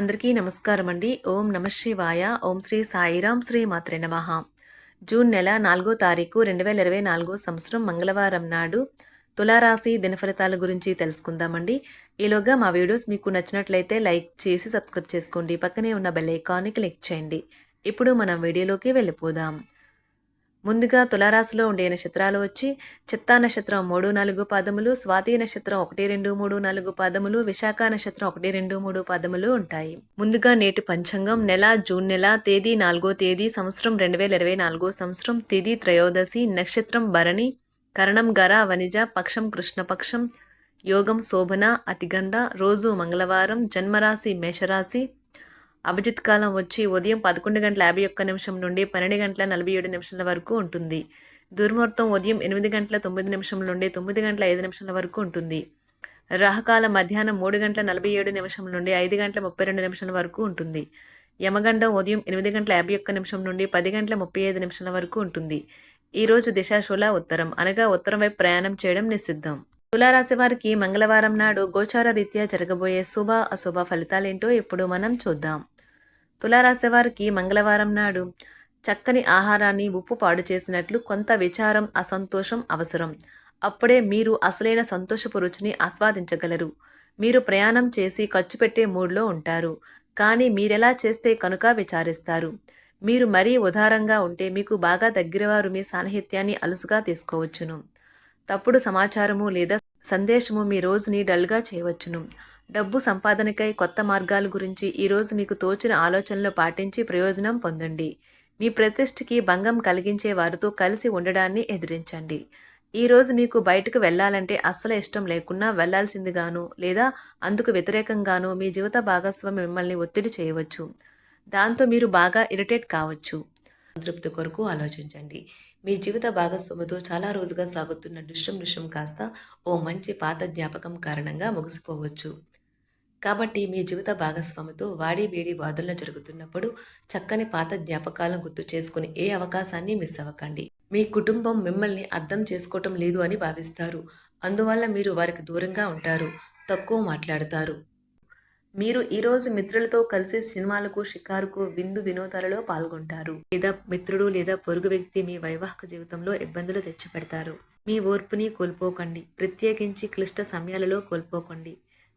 అందరికీ నమస్కారం అండి. ఓం నమ శివాయ. ఓం శ్రీ సాయిరాం శ్రీ మాత్రే నమ. జూన్ నెల నాలుగో తారీఖు రెండు వేల ఇరవై నాలుగో సంవత్సరం మంగళవారం నాడు తులారాశి దినఫలితాల గురించి తెలుసుకుందామండి. ఈలోగా మా వీడియోస్ మీకు నచ్చినట్లయితే లైక్ చేసి సబ్స్క్రైబ్ చేసుకోండి. పక్కనే ఉన్న బెల్ ఐకాన్ని క్లిక్ చేయండి. ఇప్పుడు మనం వీడియోలోకి వెళ్ళిపోదాం. ముందుగా తులారాశిలో ఉండే నక్షత్రాలు వచ్చి చిత్తా నక్షత్రం మూడు నాలుగు పాదములు స్వాతి నక్షత్రం ఒకటి రెండు మూడు నాలుగు పాదములు విశాఖ నక్షత్రం ఒకటి రెండు మూడు పాదములు ఉంటాయి. ముందుగా నేటి పంచాంగం నెల జూన్ నెల తేదీ నాలుగో తేదీ సంవత్సరం రెండు వేల ఇరవై నాలుగో సంవత్సరం తేదీ త్రయోదశి నక్షత్రం భరణి కరణం గర వనిజ పక్షం కృష్ణపక్షం యోగం శోభన అతిగండ రోజు మంగళవారం జన్మరాశి మేషరాశి అభిజిత్ కాలం వచ్చి ఉదయం పదకొండు గంటల యాభై ఒక్క నిమిషం నుండి పన్నెండు గంటల నలభై ఏడు నిమిషాల వరకు ఉంటుంది. దుర్ముహూర్తం ఉదయం ఎనిమిది గంటల తొమ్మిది నిమిషం నుండి తొమ్మిది గంటల ఐదు నిమిషాల వరకు ఉంటుంది. రాహకాల మధ్యాహ్నం మూడు గంటల నలభై ఏడు నిమిషం నుండి ఐదు గంటల ముప్పై రెండు నిమిషాల వరకు ఉంటుంది. యమగండం ఉదయం ఎనిమిది గంటల యాభై ఒక్క నిమిషం నుండి పది గంటల ముప్పై ఐదు నిమిషాల వరకు ఉంటుంది. ఈరోజు దిశాశూల ఉత్తరం. అనగా ఉత్తరం వైపు ప్రయాణం చేయడం నిషిద్ధం. తులారాశి వారికి మంగళవారం నాడు గోచార రీత్యా జరగబోయే శుభ అశుభ ఫలితాలేంటో ఇప్పుడు మనం చూద్దాం. తులారాశివారికి మంగళవారం నాడు చక్కని ఆహారాన్ని ఉప్పు పాడు చేసినట్లు కొంత విచారం అసంతోషం అవసరం. అప్పుడే మీరు అసలైన సంతోషపు రుచిని ఆస్వాదించగలరు. మీరు ప్రయాణం చేసి ఖర్చు పెట్టే మూడ్లో ఉంటారు. కానీ మీరెలా చేస్తే కనుక విచారిస్తారు. మీరు మరీ ఉదారంగా ఉంటే మీకు బాగా దగ్గరవారు మీ సాన్నిహిత్యాన్ని అలుసుగా తీసుకోవచ్చును. తప్పుడు సమాచారము లేదా సందేశము మీ రోజుని డల్గా చేయవచ్చును. డబ్బు సంపాదనకై కొత్త మార్గాల గురించి ఈరోజు మీకు తోచిన ఆలోచనలు పాటించి ప్రయోజనం పొందండి. మీ ప్రతిష్టకి భంగం కలిగించే వారితో కలిసి ఉండడాన్ని ఎదిరించండి. ఈరోజు మీకు బయటకు వెళ్ళాలంటే అస్సలు ఇష్టం లేకున్నా వెళ్ళాల్సిందిగాను లేదా అందుకు వ్యతిరేకంగాను మీ జీవిత భాగస్వామి మిమ్మల్ని ఒత్తిడి చేయవచ్చు. దాంతో మీరు బాగా ఇరిటేట్ కావచ్చు. సంతృప్తి కొరకు ఆలోచించండి. మీ జీవిత భాగస్వామితో చాలా రోజుగా సాగుతున్న దృశ్యం దృశ్యం కాస్త ఓ మంచి పాత జ్ఞాపకం కారణంగా ముగిసిపోవచ్చు. కాబట్టి మీ జీవిత భాగస్వామితో వాడి వేడి వాదనలు జరుగుతున్నప్పుడు చక్కని పాత జ్ఞాపకాలను గుర్తు చేసుకుని ఏ అవకాశాన్ని మిస్ అవ్వకండి. మీ కుటుంబం మిమ్మల్ని అర్థం చేసుకోవటం లేదు అని భావిస్తారు. అందువల్ల మీరు వారికి దూరంగా ఉంటారు తక్కువ మాట్లాడతారు. మీరు ఈరోజు మిత్రులతో కలిసి సినిమాలకు షికారుకు విందు వినోదాలలో పాల్గొంటారు. లేదా మిత్రుడు లేదా పొరుగు వ్యక్తి మీ వైవాహిక జీవితంలో ఇబ్బందులు తెచ్చిపెడతారు. మీ ఓర్పుని కోల్పోకండి. ప్రత్యేకించి క్లిష్ట సమయాలలో కోల్పోకండి.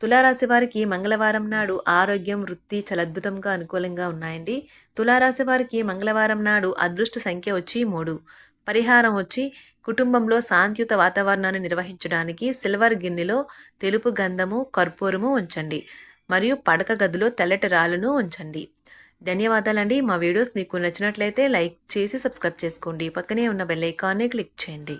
తులారాశి వారికి మంగళవారం నాడు ఆరోగ్యం వృత్తి చాలా అద్భుతంగా అనుకూలంగా ఉన్నాయండి. తులారాశి వారికి మంగళవారం నాడు అదృష్ట సంఖ్య వచ్చి మూడు. పరిహారం వచ్చి కుటుంబంలో శాంతియుత వాతావరణాన్ని నిర్వహించడానికి సిల్వర్ గిన్నెలో తెలుపు గంధము కర్పూరము ఉంచండి. మరియు పడక గదిలో తెల్లటి రాళ్ళను ఉంచండి. ధన్యవాదాలండి. మా వీడియోస్ మీకు నచ్చినట్లయితే లైక్ చేసి సబ్స్క్రైబ్ చేసుకోండి. పక్కనే ఉన్న బెల్ ఐకాన్ని క్లిక్ చేయండి.